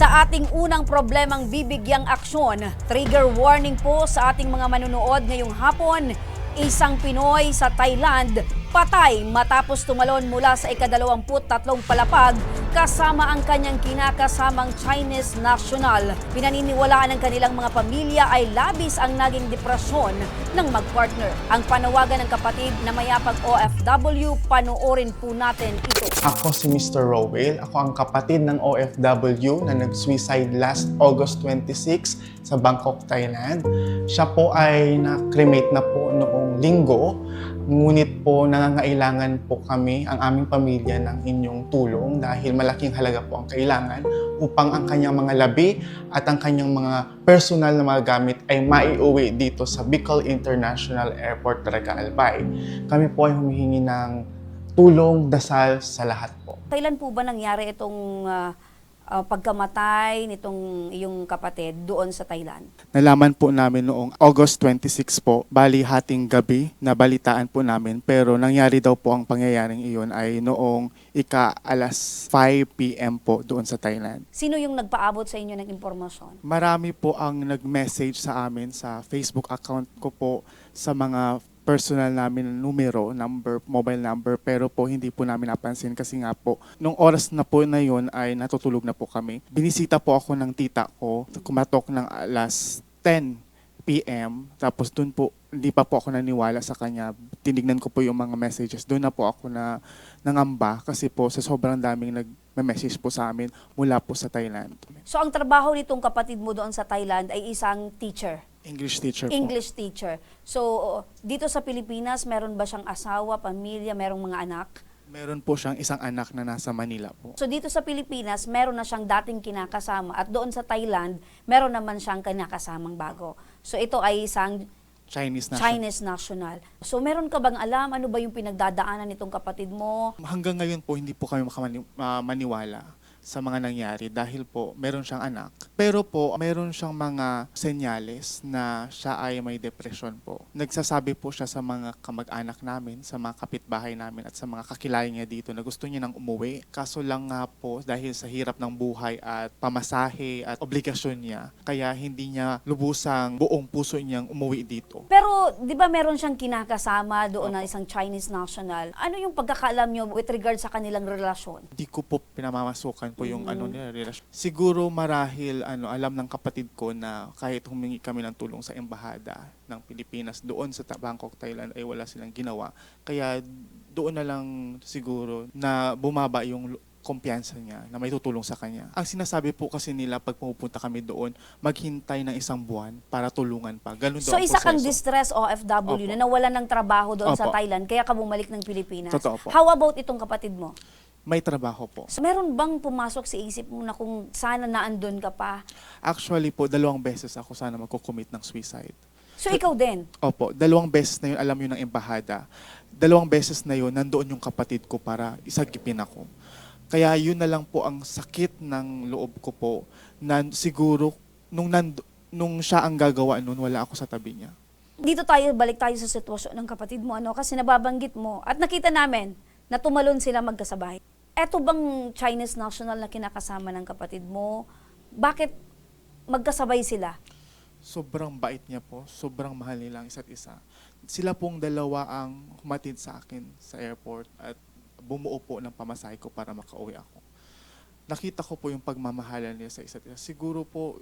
Sa ating unang problemang bibigyang aksyon, trigger warning po sa ating mga manunood ngayong hapon, isang Pinoy sa Thailand patay matapos tumalon mula sa ikadalawamput tatlong palapag kasama ang kanyang kinakasamang Chinese national. Pinaniniwalaan ng kanilang mga pamilya ay labis ang naging depresyon ng magpartner. Ang panawagan ng kapatid na mayapag OFW, panoorin po natin ito. Ako si Mr. Rowell. Ako ang kapatid ng OFW na nag-suicide last August 26 sa Bangkok, Thailand. Siya po ay na-cremate na po noong linggo. Ngunit po nangangailangan po kami, ang aming pamilya, ng inyong tulong dahil malaking halaga po ang kailangan upang ang kanyang mga labi at ang kanyang mga personal na mga gamit ay maiuwi dito sa Bicol International Airport, Taraga Albay. Kami po ay humihingi ng tulong, dasal sa lahat po. Kailan po ba nangyari itong ah, ah, pagkamatay nitong iyong kapatid doon sa Thailand? Nalaman po namin noong August 26 po, bali hating gabi, na balitaan po namin. Pero nangyari daw po ang pangyayaring iyon ay noong ika alas 5 p.m. po doon sa Thailand. Sino yung nagpaabot sa inyo ng impormasyon? Marami po ang nag-message sa amin sa Facebook account ko po sa mga personal namin na numero, number, mobile number, pero po hindi po namin napansin kasi nga po, nung oras na po na yun ay natutulog na po kami. Binisita po ako ng tita ko, kumatok ng alas 10 p.m. Tapos dun po, hindi pa po ako naniwala sa kanya. Tinignan ko po yung mga messages. Doon na po ako na nangamba kasi po sa sobrang daming nag-message po sa amin mula po sa Thailand. So ang trabaho nitong kapatid mo doon sa Thailand ay isang teacher, English teacher po. English teacher. So dito sa Pilipinas, meron ba siyang asawa, pamilya, merong mga anak? Meron po siyang isang anak na nasa Manila po. So dito sa Pilipinas, meron na siyang dating kinakasama at doon sa Thailand, meron naman siyang kinakasamang bago. So ito ay isang Chinese na siya. Chinese national. So meron ka bang alam ano ba yung pinagdadaanan nitong kapatid mo? Hanggang ngayon po, hindi po kami makamaniwala sa mga nangyari dahil po meron siyang anak. Pero po, meron siyang mga senyales na siya ay may depression po. Nagsasabi po siya sa mga kamag-anak namin, sa mga kapitbahay namin at sa mga kakilala niya dito na gusto niya nang umuwi. Kaso lang nga po dahil sa hirap ng buhay at pamasahe at obligasyon niya, kaya hindi niya lubusang buong puso niyang umuwi dito. Pero 'di ba meron siyang kinakasama doon na isang Chinese national? Ano yung pagkakaalam niyo with regard sa kanilang relasyon? Hindi ko po pinamamasukan po yung ano nila relasyon. Siguro marahil ano alam ng kapatid ko na kahit humingi kami ng tulong sa embahada ng Pilipinas doon sa Bangkok, Thailand ay wala silang ginawa. Kaya doon na lang siguro na bumaba yung kumpiyansa niya na may tutulong sa kanya. Ang sinasabi po kasi nila pag pumupunta kami doon, maghintay ng isang buwan para tulungan pa. Ganun So isa kang proseso. distress OFW Opo. na nawalan ng trabaho doon sa Opo. Thailand kaya ka bumalik ng Pilipinas. Totoo po. How about itong kapatid mo? May trabaho po. So meron bang pumasok sa isip mo na kung sana naandun ka pa? Actually po, dalawang beses ako sana magko-commit ng suicide. So ikaw din. Opo, dalawang beses na yun, alam yun ng embahada. Dalawang beses na yun, nandoon yung kapatid ko para isagipin ako. Kaya yun na lang po ang sakit ng loob ko po, na siguro, nung, nando, nung siya ang gagawa nun, wala ako sa tabi niya. Dito tayo, balik tayo sa sitwasyon ng kapatid mo, ano? Kasi nababanggit mo. At nakita namin na tumalon sila magkasabay. Eto bang Chinese national na kinakasama ng kapatid mo? Bakit magkasabay sila? Sobrang bait niya po, sobrang mahal nila ang isa't isa. Sila pong dalawa ang humatid sa akin sa airport at bumuo po ng pamasahe ko para makauwi ako. Nakita ko po yung pagmamahalan nila sa isa't isa. Siguro po,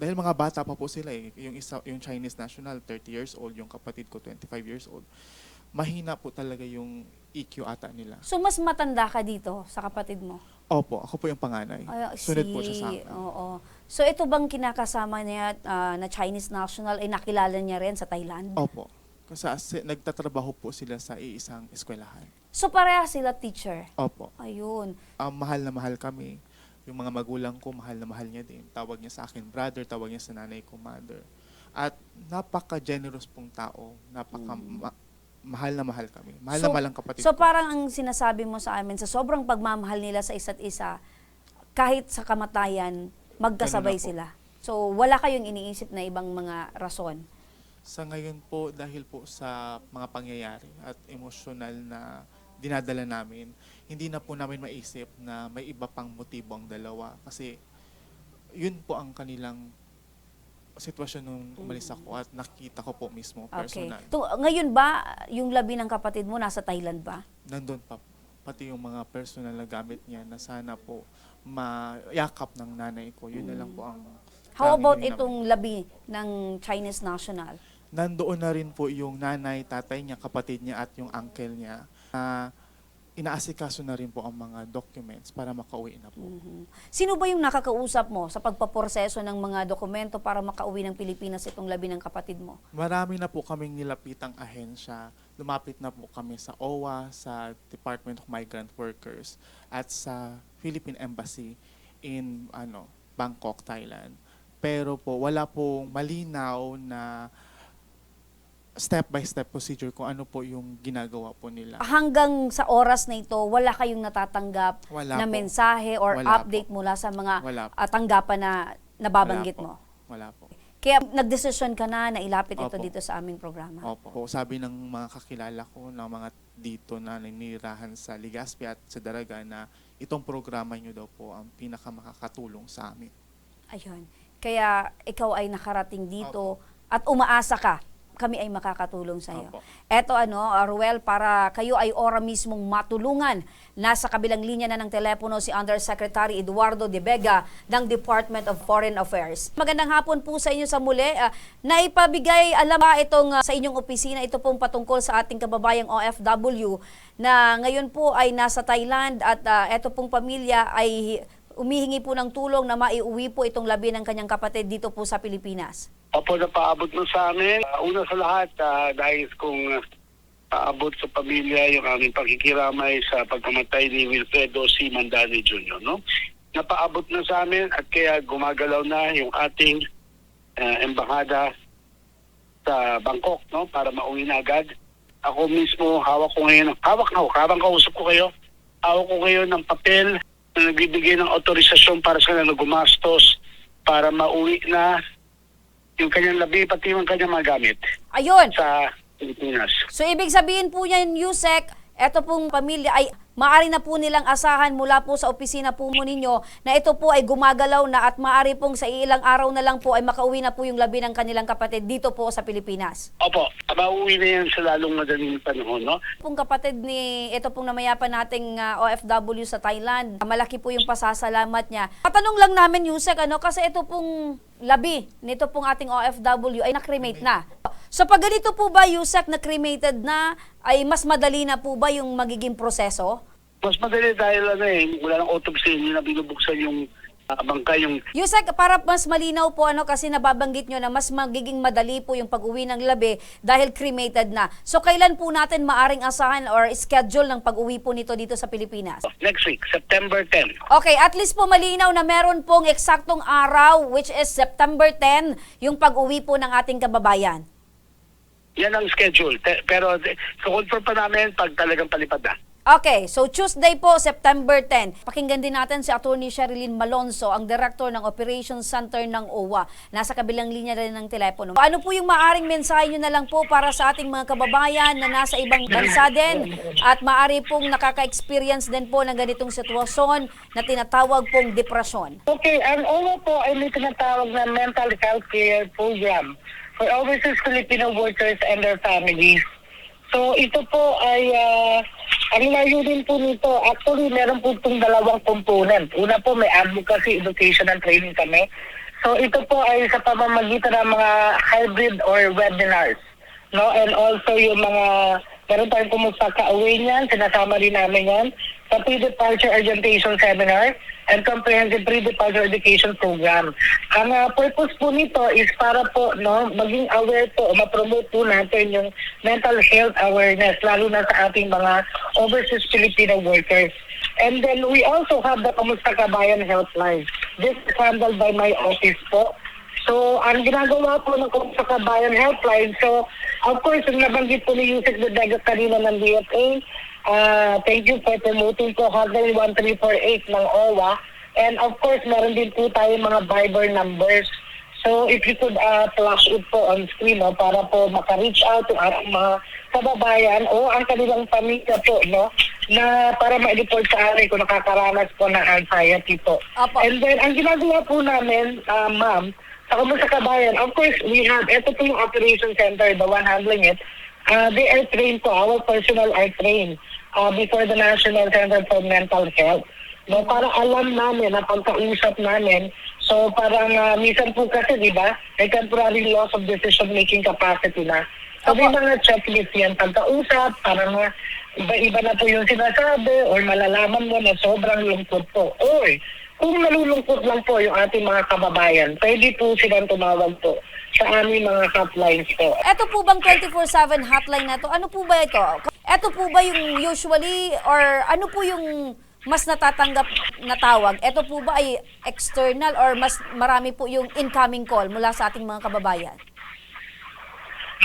dahil mga bata pa po sila eh, yung, isa, yung Chinese national, 30 years old, yung kapatid ko, 25 years old. Mahina po talaga yung EQ ata nila. So mas matanda ka dito sa kapatid mo? Opo, ako po yung panganay. Ay, Sunod po si- siya sa akin. Oo. So ito bang kinakasama niya ah, na Chinese national ay nakilala niya rin sa Thailand? Opo. Kasi as- nagtatrabaho po sila sa iisang eskwelahan. So pareha sila teacher? Opo. Ayun. um, mahal na mahal kami. Yung mga magulang ko, mahal na mahal niya din. Tawag niya sa akin brother, tawag niya sa nanay ko mother. At napaka-generous pong tao. Napaka ma- mahal na mahal kami. Mahal na So- mahal ang kapatid So ko. parang ang sinasabi mo sa amin, sa sobrang pagmamahal nila sa isa't isa, kahit sa kamatayan, magkasabay na sila. So wala kayong iniisip na ibang mga rason. Sa ngayon po, dahil po sa mga pangyayari at emosyonal na dinadala namin, hindi na po namin maisip na may iba pang motibo ang dalawa. Kasi yun po ang kanilang sitwasyon nung umalis ako at nakita ko po mismo Okay. personal. To, ngayon ba, yung labi ng kapatid mo nasa Thailand ba? Nandun pa pati yung mga personal na gamit niya na sana po mayakap ng nanay ko. Yun na lang po ang How tanging about naman. itong labi ng Chinese national? nandoon na rin po yung nanay, tatay niya, kapatid niya at yung uncle niya na inaasikaso na rin po ang mga documents para makauwi na po. Mhm. Sino ba yung nakakausap mo sa pagpaproseso ng mga dokumento para makauwi ng Pilipinas itong labi ng kapatid mo? Marami na po kaming nilapitang ahensya. Lumapit na po kami sa OWA, sa Department of Migrant Workers at sa Philippine Embassy in ano, Bangkok, Thailand. Pero po wala pong malinaw na step-by-step procedure kung ano po yung ginagawa po nila. Hanggang sa oras na ito, wala kayong natatanggap Wala na po. mensahe or Wala update mula sa mga po. ah, tanggapan na nababanggit Wala po. mo? Wala po. Kaya nagdesisyon ka na na ilapit ito Opo. dito sa aming programa. Opo. Po, sabi ng mga kakilala ko, ng mga dito na ninirahan sa Legazpi at sa Daraga na itong programa nyo daw po ang pinakamakakatulong sa amin. Ayun. Kaya ikaw ay nakarating dito at umaasa ka kami ay makakatulong sa iyo. Opo. Eto ano, uh, Ruel, para kayo ay ora mismong matulungan. Nasa kabilang linya na ng telepono si Undersecretary Eduardo De Vega ng Department of Foreign Affairs. Magandang hapon po sa inyo sa muli. Uh, naipabigay alam ba itong uh, sa inyong opisina, ito pong patungkol sa ating kababayang OFW na ngayon po ay nasa Thailand at uh, ito pong pamilya ay umihingi po ng tulong na maiuwi po itong labi ng kanyang kapatid dito po sa Pilipinas. Opo, napaabot mo sa amin. Uh, una sa lahat, uh, dahil kung paabot sa pamilya yung aming pagkikiramay sa pagkamatay ni Wilfredo C. Mandani Jr., no? Napaabot na sa amin at kaya gumagalaw na yung ating uh, embahada sa Bangkok, no? Para mauwi na agad. Ako mismo, hawak ko ngayon, hawak na ako, habang kausap ko kayo, hawak ko ngayon ng papel na nagbibigay ng autorisasyon para sa na gumastos para mauwi na yung kanyang labi, pati yung kanyang mga gamit Ayun, sa Pilipinas. So ibig sabihin po niyan, Yusek, eto pong pamilya ay maari na po nilang asahan mula po sa opisina po mo ninyo na ito po ay gumagalaw na at maari pong sa ilang araw na lang po ay makauwi na po yung labi ng kanilang kapatid dito po sa Pilipinas. Opo, mauwi na yan sa lalong madaling panahon, no? Pong kapatid ni ito pong namayapan nating ah, OFW sa Thailand, malaki po yung pasasalamat niya. Patanong lang namin Yusek ano kasi ito pong labi nito pong ating OFW ay nakremate na. So pag ganito po ba Yusek na cremated na ay mas madali na po ba yung magiging proseso? Mas madali dahil ano eh, wala ng autopsy, hindi na binubuksan yung uh, bangkay, yung Yusek, para mas malinaw po ano kasi nababanggit nyo na mas magiging madali po yung pag-uwi ng labi dahil cremated na. So kailan po natin maaring asahan or schedule ng pag-uwi po nito dito sa Pilipinas? next week, September 10. Okay, at least po malinaw na meron pong eksaktong araw which is September 10 yung pag-uwi po ng ating kababayan. Yan ang schedule. Te- pero confirm pa namin pag talagang palipad na. Okay, so Tuesday po, September 10. Pakinggan din natin si Attorney Sherilyn Malonzo, ang Director ng Operations Center ng OWA. Nasa kabilang linya rin ng telepono. Ano po yung maaring mensahe nyo na lang po para sa ating mga kababayan na nasa ibang bansa din at maari pong nakaka-experience din po ng ganitong sitwasyon na tinatawag pong depresyon? Okay, ang OWA po ay may tinatawag na mental health care program for overseas Filipino workers and their families. So ito po ay uh, ang layunin po nito, actually meron po itong dalawang component. Una po may advocacy, education and training kami. So ito po ay sa pamamagitan ng mga hybrid or webinars. No? And also yung mga, meron tayong kumusta ka-uwi niyan, sinasama rin namin yan sa pre-departure orientation seminar and comprehensive pre-departure education program. Ang uh, purpose po nito is para po no maging aware po, ma-promote po natin yung mental health awareness lalo na sa ating mga overseas Filipino workers. And then we also have the Kamusta Kabayan Helpline. This is handled by my office po. So, ang ginagawa po ng Kamusta Kabayan Helpline, so, of course, yung nabanggit po ni Yusek Bodega kanina ng DFA, uh, thank you for promoting po hotline 1348 ng OWA. And of course, meron din po tayo mga Viber numbers. So, if you could uh, flash it po on screen, no, para po maka-reach out to ating mga kababayan o ang kanilang pamilya po, no, na para ma-report sa amin kung nakakaranas po ng anxiety po. Apo. And then, ang ginagawa po namin, uh, ma'am, sa Kamusta Kabayan, of course, we have, ito po yung operation center, the one handling it. Uh, they are trained po, our personnel are trained uh, before the National Center for Mental Health. No, para alam namin na pagkausap namin, so parang uh, minsan po kasi, di ba, may temporary loss of decision-making capacity na. So may mga checklist yan pagkausap, parang uh, iba-iba na po yung sinasabi or malalaman mo na sobrang lungkot po. Or kung nalulungkot lang po yung ating mga kababayan, pwede po silang tumawag po sa aming mga hotlines po. Ito po bang 24/7 hotline na to? Ano po ba ito? Ito po ba yung usually or ano po yung mas natatanggap na tawag? Ito po ba ay external or mas marami po yung incoming call mula sa ating mga kababayan?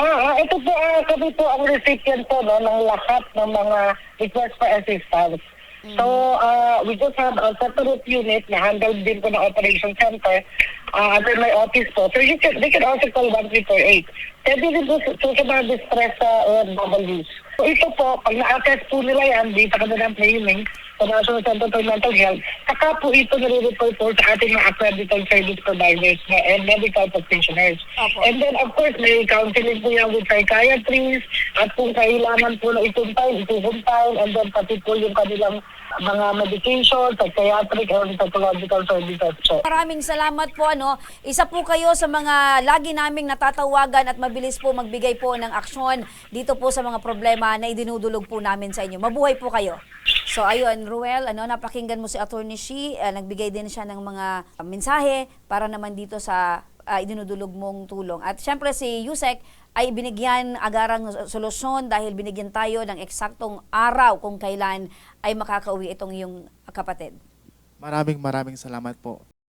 Ah, ah, ito po, ah, kami po ang recipient po no, ng lahat ng mga request for assistance. So, uh, we just have a separate unit na handled din po ng operation center uh, under my office po. So, you can, they can also call 1348. Pwede din po sa sa mga distress uh, OFWs. So, ito po, pag na-access po nila yan, di sa kanilang training, sa National Center for Mental Health, saka po ito nare-report po sa ating mga accredited service providers na, and medical practitioners. Opo. And then, of course, may counseling po yan with psychiatrists at kung kailangan po na itumpay, ituhumpay, and then pati po yung kanilang mga medication, psychiatric and psychological services po. Maraming salamat po ano. Isa po kayo sa mga lagi naming natatawagan at mabilis po magbigay po ng aksyon dito po sa mga problema na idinudulog po namin sa inyo. Mabuhay po kayo. So ayun, Ruel, ano, napakinggan mo si Attorney Shi, ah, nagbigay din siya ng mga ah, mensahe para naman dito sa ah, idinudulog mong tulong. At syempre si Yusek ay binigyan agarang solusyon dahil binigyan tayo ng eksaktong araw kung kailan ay makakauwi itong iyong kapatid. Maraming maraming salamat po.